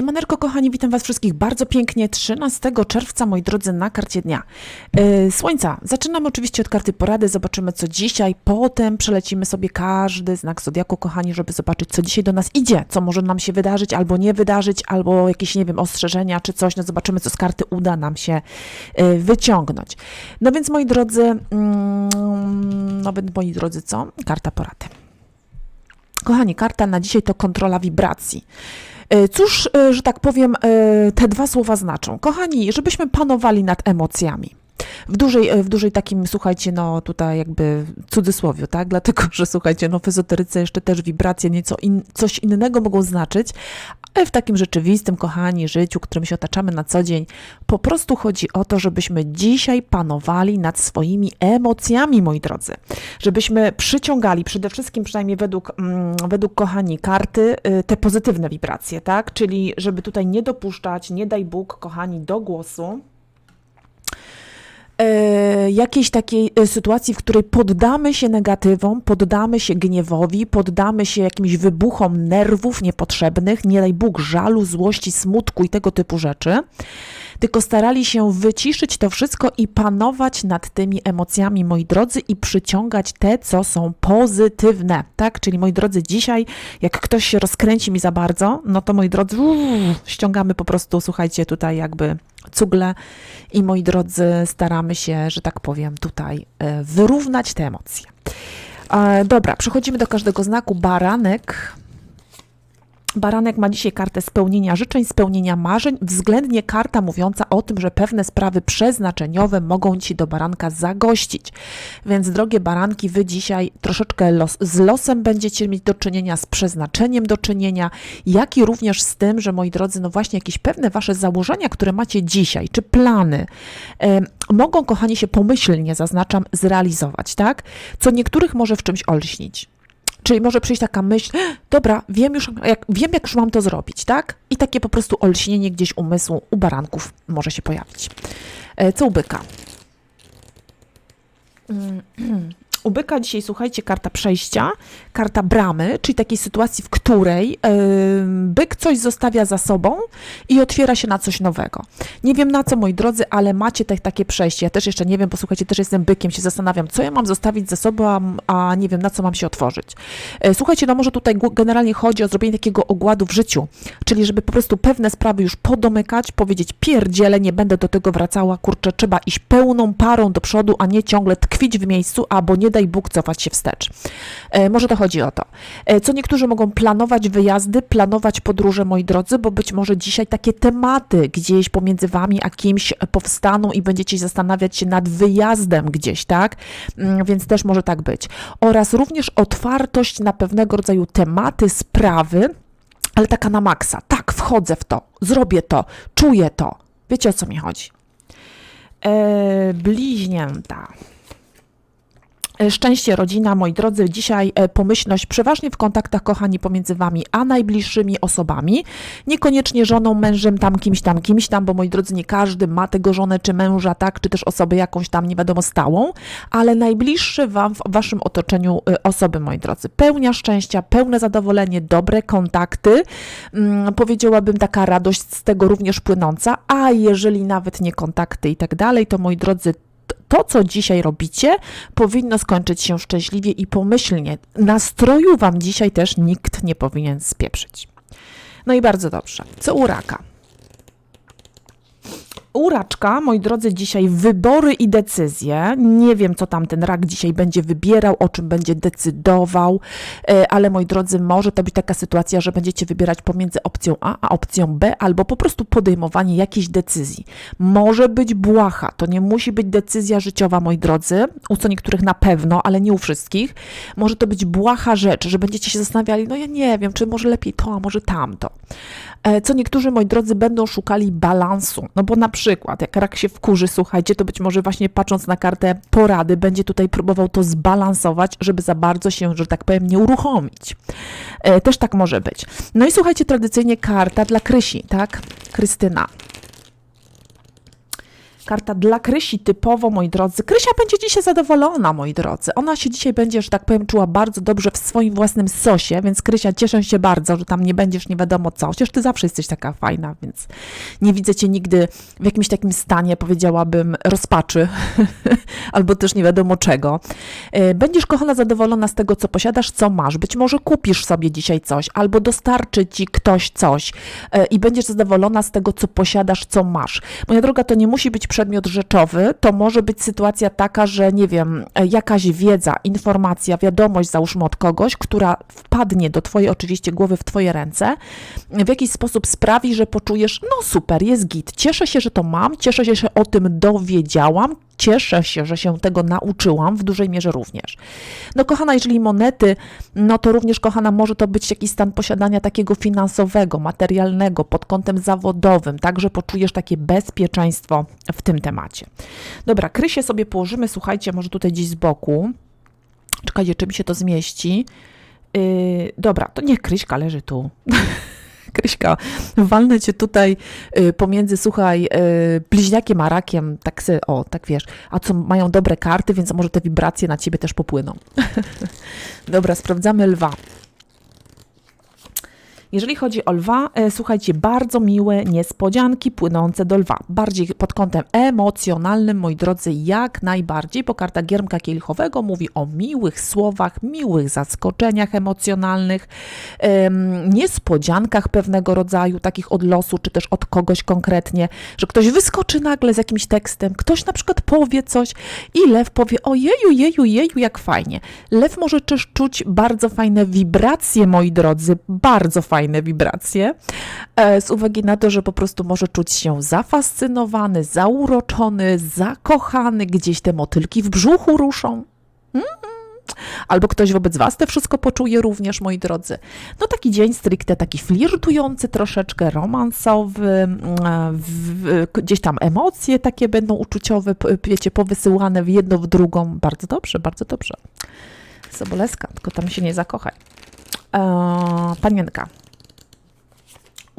Siemaneczko, kochani, witam Was wszystkich bardzo pięknie. 13 czerwca, moi drodzy, na karcie dnia. Yy, słońca. Zaczynamy oczywiście od karty porady, zobaczymy co dzisiaj. Potem przelecimy sobie każdy znak zodiaku, kochani, żeby zobaczyć, co dzisiaj do nas idzie, co może nam się wydarzyć albo nie wydarzyć, albo jakieś, nie wiem, ostrzeżenia czy coś. No zobaczymy, co z karty uda nam się yy, wyciągnąć. No więc, moi drodzy, mm, no więc, moi drodzy, co? Karta porady. Kochani, karta na dzisiaj to kontrola wibracji. E, Cóż, e, że tak powiem, e, te dwa słowa znaczą? Kochani, żebyśmy panowali nad emocjami. W dużej, w dużej takim, słuchajcie, no tutaj jakby cudzysłowiu, tak? Dlatego, że słuchajcie, no w ezoteryce jeszcze też wibracje nieco in, coś innego mogą znaczyć, ale w takim rzeczywistym, kochani, życiu, którym się otaczamy na co dzień, po prostu chodzi o to, żebyśmy dzisiaj panowali nad swoimi emocjami, moi drodzy. Żebyśmy przyciągali przede wszystkim, przynajmniej według, mm, według kochani karty, y, te pozytywne wibracje, tak? Czyli żeby tutaj nie dopuszczać, nie daj Bóg, kochani, do głosu e, jakiejś takiej e, sytuacji, w której poddamy się negatywom, poddamy się gniewowi, poddamy się jakimś wybuchom nerwów niepotrzebnych, nie daj Bóg żalu, złości, smutku i tego typu rzeczy, tylko starali się wyciszyć to wszystko i panować nad tymi emocjami, moi drodzy, i przyciągać te, co są pozytywne, tak? Czyli, moi drodzy, dzisiaj, jak ktoś się rozkręci mi za bardzo, no to, moi drodzy, uff, ściągamy po prostu, słuchajcie, tutaj jakby cugle i moi drodzy, staramy się, że tak powiem, tutaj e, wyrównać te emocje. E, Dobra, przechodzimy do każdego znaku. Baranek. Baranek ma dzisiaj kartę spełnienia życzeń, spełnienia marzeń, względnie karta mówiąca o tym, że pewne sprawy przeznaczeniowe mogą ci do baranka zagościć. Więc drogie baranki, wy dzisiaj troszeczkę los, z losem będziecie mieć do czynienia, z przeznaczeniem do czynienia, jak i również z tym, że moi drodzy, no właśnie jakieś pewne wasze założenia, które macie dzisiaj, czy plany, mogą, kochani, się pomyślnie, zaznaczam, zrealizować, tak? Co niektórych może w czymś olśnić. Czyli może przyjść taka myśl, dobra, wiem już, jak, wiem jak już mam to zrobić, tak? I takie po prostu olśnienie gdzieś umysłu u baranków może się pojawić. E, Co u byka? U byka dzisiaj, słuchajcie, karta przejścia, karta bramy, czyli takiej sytuacji, w której ym, byk coś zostawia za sobą i otwiera się na coś nowego. Nie wiem na co, moi drodzy, ale macie te, takie przejście. Ja też jeszcze nie wiem, bo słuchajcie, też jestem bykiem, się zastanawiam, co ja mam zostawić za sobą, a, nie wiem na co mam się otworzyć. E, Słuchajcie, no może tutaj generalnie chodzi o zrobienie takiego ogładu w życiu, czyli żeby po prostu pewne sprawy już podomykać, powiedzieć pierdziele, nie będę do tego wracała, kurczę, trzeba iść pełną parą do przodu, a nie ciągle tkwić w miejscu, albo nie daj Bóg cofać się wstecz. E, może to chodzi o to. E, co niektórzy mogą planować wyjazdy, planować podróże, moi drodzy, bo być może dzisiaj takie tematy gdzieś pomiędzy wami a kimś powstaną i będziecie zastanawiać się nad wyjazdem gdzieś, tak? Mm, Więc też może tak być. Oraz również otwartość na pewnego rodzaju tematy, sprawy, ale taka na maksa. Tak, wchodzę w to, zrobię to, czuję to. Wiecie o co mi chodzi? E, bliźnięta. E, Szczęście, rodzina, moi drodzy, dzisiaj e, pomyślność przeważnie w kontaktach, kochani, pomiędzy wami a najbliższymi osobami. Niekoniecznie żoną, mężem, tam kimś tam, kimś tam, bo moi drodzy, nie każdy ma tego żonę czy męża, tak, czy też osobę jakąś tam, nie wiadomo, stałą, ale najbliższy wam w waszym otoczeniu e, osoby, moi drodzy. Pełnia szczęścia, pełne zadowolenie, dobre kontakty, mm, powiedziałabym taka radość z tego również płynąca, a jeżeli nawet nie kontakty i tak dalej, to moi drodzy, to, co dzisiaj robicie, powinno skończyć się szczęśliwie i pomyślnie. Nastroju Wam dzisiaj też nikt nie powinien spieprzyć. No i bardzo dobrze. Co u raka? U raczka, moi drodzy, dzisiaj wybory i decyzje. Nie wiem, co tam ten rak dzisiaj będzie wybierał, o czym będzie decydował, e, ale moi drodzy, może to być taka sytuacja, że będziecie wybierać pomiędzy opcją A a opcją B, albo po prostu podejmowanie jakiejś decyzji. Może być błaha, to nie musi być decyzja życiowa, moi drodzy, u co niektórych na pewno, ale nie u wszystkich. Może to być błaha rzecz, że będziecie się zastanawiali, no ja nie wiem, czy może lepiej to, a może tamto. E, Co niektórzy, moi drodzy, będą szukali balansu. No bo na przykład, jak rak się wkurzy, słuchajcie, to być może właśnie patrząc na kartę porady, będzie tutaj próbował to zbalansować, żeby za bardzo się, że tak powiem, nie uruchomić. E, Też tak może być. No i słuchajcie, tradycyjnie karta dla Krysi, tak? Krystyna. Karta dla Krysi typowo, moi drodzy. Krysia będzie dzisiaj zadowolona, moi drodzy. Ona się dzisiaj będzie, że tak powiem, czuła bardzo dobrze w swoim własnym sosie, więc Krysia, cieszę się bardzo, że tam nie będziesz nie wiadomo co. Chociaż ty zawsze jesteś taka fajna, więc nie widzę cię nigdy w jakimś takim stanie, powiedziałabym, rozpaczy albo też nie wiadomo czego. E, Będziesz, kochana, zadowolona z tego, co posiadasz, co masz. Być może kupisz sobie dzisiaj coś, albo dostarczy ci ktoś coś e, i będziesz zadowolona z tego, co posiadasz, co masz. Moja droga, to nie musi być przedmiot rzeczowy, to może być sytuacja taka, że nie wiem, e, jakaś wiedza, informacja, wiadomość, załóżmy od kogoś, która wpadnie do twojej oczywiście głowy, w twoje ręce, w jakiś sposób sprawi, że poczujesz, no super, jest git, cieszę się, że to mam, cieszę się, że o tym dowiedziałam, cieszę się, że się tego nauczyłam, w dużej mierze również. No kochana, jeżeli monety, no to również kochana, może to być jakiś stan posiadania takiego finansowego, materialnego, pod kątem zawodowym, także poczujesz takie bezpieczeństwo w tym temacie. Dobra, krysie sobie położymy, słuchajcie, może tutaj gdzieś z boku. Czekajcie, czy mi się to zmieści. Yy, dobra, to niech Kryśka leży tu. Kryśka, walnę cię tutaj y, pomiędzy, słuchaj, y, bliźniakiem a rakiem, tak se, o, tak wiesz, a co mają dobre karty, więc może te wibracje na ciebie też popłyną. Dobra, sprawdzamy lwa. Jeżeli chodzi o lwa, e, słuchajcie, bardzo miłe niespodzianki płynące do lwa. Bardziej pod kątem emocjonalnym, moi drodzy, jak najbardziej, bo karta giermka kielichowego mówi o miłych słowach, miłych zaskoczeniach emocjonalnych, em, niespodziankach pewnego rodzaju, takich od losu, czy też od kogoś konkretnie, że ktoś wyskoczy nagle z jakimś tekstem, ktoś na przykład powie coś i lew powie, ojeju, jeju, jeju, jak fajnie. Lew może też czuć bardzo fajne wibracje, moi drodzy, bardzo fajne wibracje, e, z uwagi na to, że po prostu może czuć się zafascynowany, zauroczony, zakochany, gdzieś te motylki w brzuchu ruszą. Mm. Albo ktoś wobec Was te wszystko poczuje również, moi drodzy. No taki dzień stricte, taki flirtujący, troszeczkę romansowy, mm, w, w, gdzieś tam emocje takie będą uczuciowe, wiecie, powysyłane w jedno, w drugą. Bardzo dobrze, bardzo dobrze. Soboleska, tylko tam się nie zakochaj. Eee, panienka.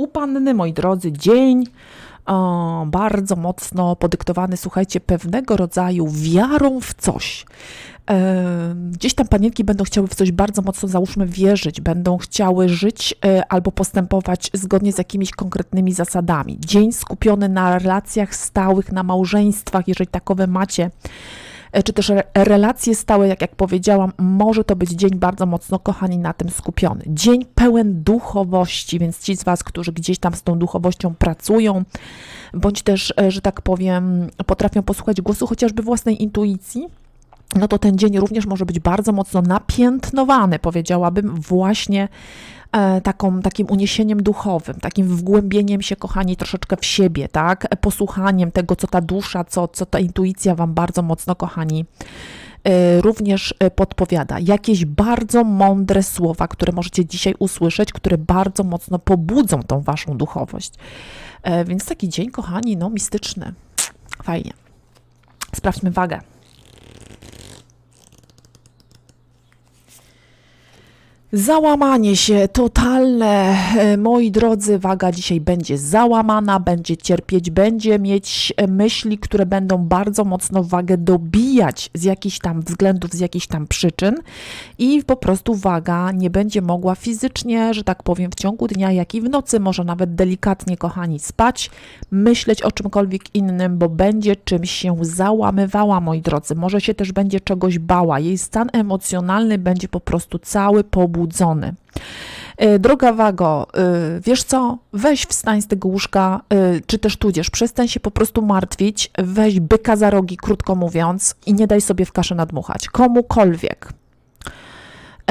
U panny, moi drodzy, dzień e, bardzo mocno podyktowany, słuchajcie, pewnego rodzaju wiarą w coś. E, Gdzieś tam panienki będą chciały w coś bardzo mocno, załóżmy, wierzyć, będą chciały żyć e, albo postępować zgodnie z jakimiś konkretnymi zasadami. Dzień skupiony na relacjach stałych, na małżeństwach, jeżeli takowe macie, czy też re- relacje stałe, jak, jak powiedziałam, może to być dzień bardzo mocno, kochani, na tym skupiony. Dzień pełen duchowości, więc ci z Was, którzy gdzieś tam z tą duchowością pracują, bądź też, e, że tak powiem, potrafią posłuchać głosu chociażby własnej intuicji, no to ten dzień również może być bardzo mocno napiętnowany, powiedziałabym, właśnie e, taką, takim uniesieniem duchowym, takim wgłębieniem się, kochani, troszeczkę w siebie, tak? Posłuchaniem tego, co ta dusza, co, co ta intuicja Wam bardzo mocno, kochani, e, również e, podpowiada. Jakieś bardzo mądre słowa, które możecie dzisiaj usłyszeć, które bardzo mocno pobudzą tą Waszą duchowość. E, Więc taki dzień, kochani, no mistyczny. Fajnie. Sprawdźmy wagę. Załamanie się totalne. E, Moi drodzy, waga dzisiaj będzie załamana, będzie cierpieć, będzie mieć e, myśli, które będą bardzo mocno wagę dobijać z jakichś tam względów, z jakichś tam przyczyn i po prostu waga nie będzie mogła fizycznie, że tak powiem, w ciągu dnia, jak i w nocy, może nawet delikatnie, kochani, spać, myśleć o czymkolwiek innym, bo będzie czymś się załamywała, moi drodzy. Może się też będzie czegoś bała. Jej stan emocjonalny będzie po prostu cały pobudzony. E, Droga Wago, y, wiesz co, weź wstań z tego łóżka, y, czy też tudzież przestań się po prostu martwić, weź byka za rogi, krótko mówiąc, i nie daj sobie w kaszę nadmuchać. Komukolwiek.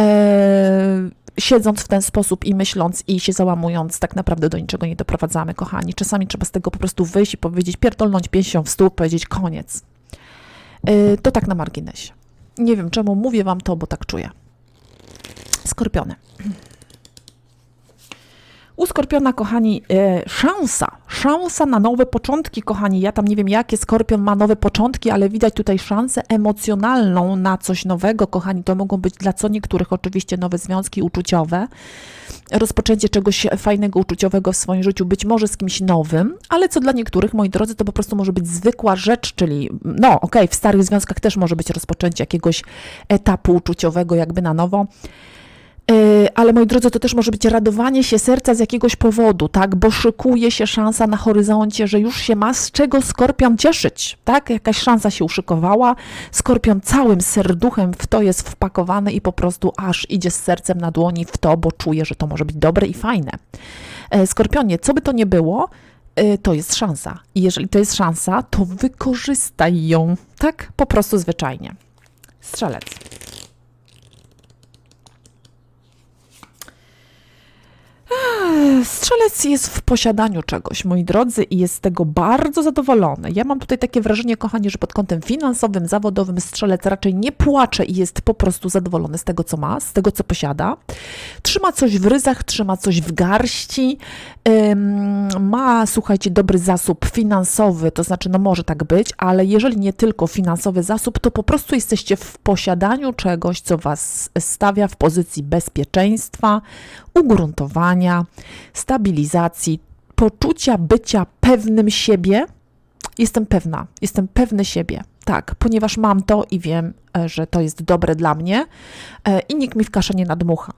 E, siedząc w ten sposób i myśląc i się załamując, tak naprawdę do niczego nie doprowadzamy, kochani. Czasami trzeba z tego po prostu wyjść i powiedzieć, pierdolnąć pięścią w stół, powiedzieć koniec. E, to tak na marginesie. Nie wiem czemu mówię wam to, bo tak czuję. Skorpiony. U Skorpiona, kochani, e, szansa, szansa na nowe początki, kochani. Ja tam nie wiem, jakie Skorpion ma nowe początki, ale widać tutaj szansę emocjonalną na coś nowego, kochani. To mogą być dla co niektórych oczywiście nowe związki uczuciowe, rozpoczęcie czegoś fajnego, uczuciowego w swoim życiu, być może z kimś nowym, ale co dla niektórych, moi drodzy, to po prostu może być zwykła rzecz, czyli no okej, w starych związkach też może być rozpoczęcie jakiegoś etapu uczuciowego jakby na nowo. Yy, ale moi drodzy, to też może być radowanie się serca z jakiegoś powodu, tak? Bo szykuje się szansa na horyzoncie, że już się ma z czego skorpion cieszyć, tak? Jakaś szansa się uszykowała, skorpion całym serduchem w to jest wpakowany i po prostu aż idzie z sercem na dłoni w to, bo czuje, że to może być dobre i fajne. Yy, Skorpionie, co by to nie było, yy, to jest szansa. I jeżeli to jest szansa, to wykorzystaj ją, tak? Po prostu zwyczajnie. Strzelec. Strzelec jest w posiadaniu czegoś, moi drodzy, i jest z tego bardzo zadowolony. Ja mam tutaj takie wrażenie, kochani, że pod kątem finansowym, zawodowym strzelec raczej nie płacze i jest po prostu zadowolony z tego, co ma, z tego, co posiada. Trzyma coś w ryzach, trzyma coś w garści, ma, słuchajcie, dobry zasób finansowy, to znaczy, no może tak być, ale jeżeli nie tylko finansowy zasób, to po prostu jesteście w posiadaniu czegoś, co was stawia w pozycji bezpieczeństwa, ugruntowania, stabilizacji, poczucia bycia pewnym siebie. Jestem pewna, jestem pewny siebie. Tak, ponieważ mam to i wiem, e, że to jest dobre dla mnie e, i nikt mi w kaszę nie nadmucha.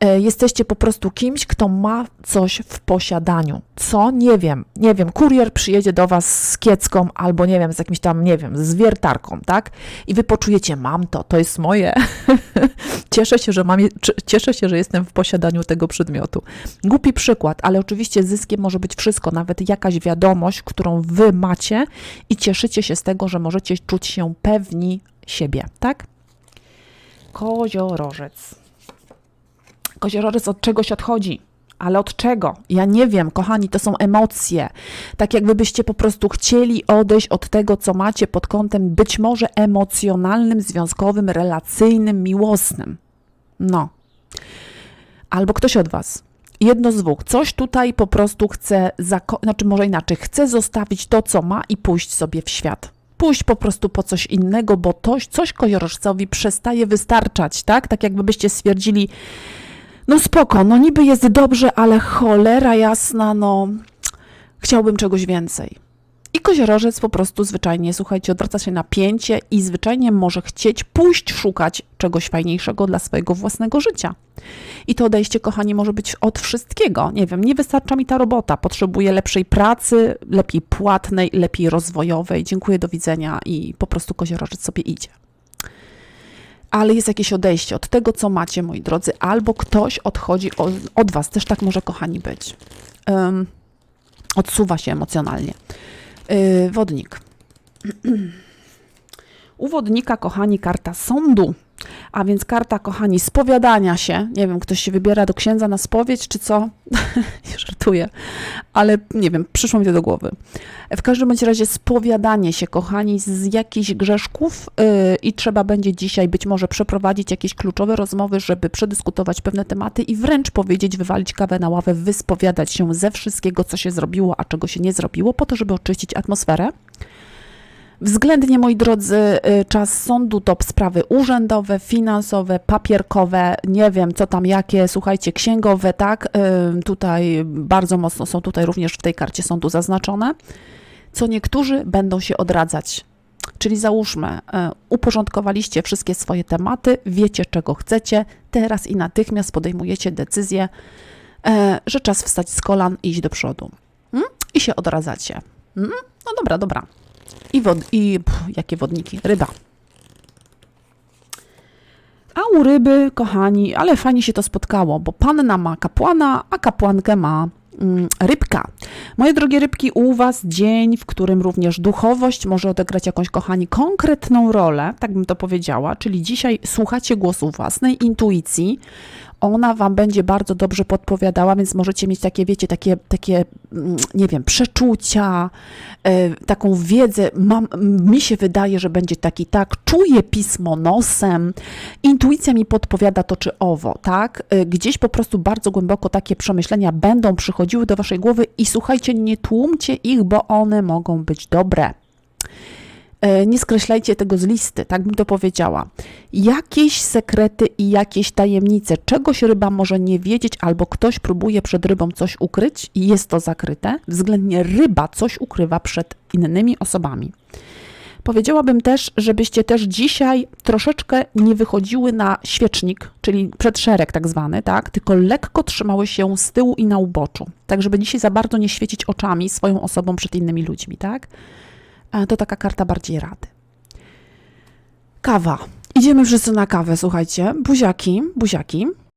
E, Jesteście po prostu kimś, kto ma coś w posiadaniu. Co? Nie wiem. Nie wiem, kurier przyjedzie do Was z kiecką albo nie wiem, z jakimś tam, nie wiem, z wiertarką, tak? I Wy poczujecie, mam to, to jest moje. cieszę się, że mam, cieszę się, że jestem w posiadaniu tego przedmiotu. Głupi przykład, ale oczywiście zyskiem może być wszystko, nawet jakaś wiadomość, którą Wy macie i cieszycie się z tego, że możecie czuć się pewni siebie, tak? Koziorożec. Koziorożec od czegoś odchodzi. Ale od czego? Ja nie wiem, kochani, to są emocje. Tak jak wy byście po prostu chcieli odejść od tego, co macie pod kątem być może emocjonalnym, związkowym, relacyjnym, miłosnym. No. Albo ktoś od was. Jedno z dwóch. Coś tutaj po prostu chce, znaczy może inaczej, chce zostawić to, co ma i pójść sobie w świat. Pójść po prostu po coś innego, bo to, coś koziorożcowi przestaje wystarczać, tak? Tak jakby byście stwierdzili, no spoko, no niby jest dobrze, ale cholera jasna, no chciałbym czegoś więcej. Koziorożec po prostu zwyczajnie, słuchajcie, odwraca się napięcie i zwyczajnie może chcieć pójść szukać czegoś fajniejszego dla swojego własnego życia. I to odejście, kochani, może być od wszystkiego. Nie wiem, nie wystarcza mi ta robota, potrzebuję lepszej pracy, lepiej płatnej, lepiej rozwojowej. Dziękuję, do widzenia i po prostu koziorożec sobie idzie ale jest jakieś odejście od tego, co macie, moi drodzy, albo ktoś odchodzi od, od Was. Też tak może, kochani, być. Ym, odsuwa się emocjonalnie. Yy, wodnik. U wodnika, kochani, karta sądu. A więc karta, kochani, spowiadania się. Nie wiem, ktoś się wybiera do księdza na spowiedź, czy co? Żartuję, ale nie wiem, przyszło mi to do głowy. W każdym bądź razie spowiadanie się, kochani, z jakichś grzeszków yy, i trzeba będzie dzisiaj być może przeprowadzić jakieś kluczowe rozmowy, żeby przedyskutować pewne tematy i wręcz powiedzieć, wywalić kawę na ławę, wyspowiadać się ze wszystkiego, co się zrobiło, a czego się nie zrobiło, po to, żeby oczyścić atmosferę. Względnie, moi drodzy, y, czas sądu to sprawy urzędowe, finansowe, papierkowe, nie wiem co tam jakie, słuchajcie, księgowe, tak? Y, Tutaj bardzo mocno są tutaj również w tej karcie sądu zaznaczone. Co niektórzy będą się odradzać. Czyli załóżmy, y, uporządkowaliście wszystkie swoje tematy, wiecie czego chcecie, teraz i natychmiast podejmujecie decyzję, że czas wstać z kolan i iść do przodu. Mm? I się odradzacie. Mm? No dobra, dobra. I, wod, i pff, jakie wodniki? Ryba. A u ryby, kochani, ale fajnie się to spotkało, bo panna ma kapłana, a kapłankę ma mm, rybka. Moje drogie rybki, u Was dzień, w którym również duchowość może odegrać jakąś, kochani, konkretną rolę, tak bym to powiedziała, czyli dzisiaj słuchacie głosu własnej intuicji, ona Wam będzie bardzo dobrze podpowiadała, więc możecie mieć takie, wiecie, takie, takie mm, nie wiem, przeczucia, e, taką wiedzę. Mam, mi się wydaje, że będzie taki tak, czuję pismo nosem, intuicja mi podpowiada to czy owo, tak? E, Gdzieś po prostu bardzo głęboko takie przemyślenia będą przychodziły do Waszej głowy i słuchajcie, nie tłumcie ich, bo one mogą być dobre. E, Nie skreślajcie tego z listy, tak bym to powiedziała. Jakieś sekrety i jakieś tajemnice, czegoś ryba może nie wiedzieć, albo ktoś próbuje przed rybą coś ukryć i jest to zakryte, względnie ryba coś ukrywa przed innymi osobami. Powiedziałabym też, żebyście też dzisiaj troszeczkę nie wychodziły na świecznik, czyli przed szereg tak zwany, tak? Tylko lekko trzymały się z tyłu i na uboczu. Tak, żeby dzisiaj za bardzo nie świecić oczami swoją osobą przed innymi ludźmi, tak? To taka karta bardziej rady. Kawa. Idziemy wszyscy na kawę, słuchajcie. Buziaki, buziaki.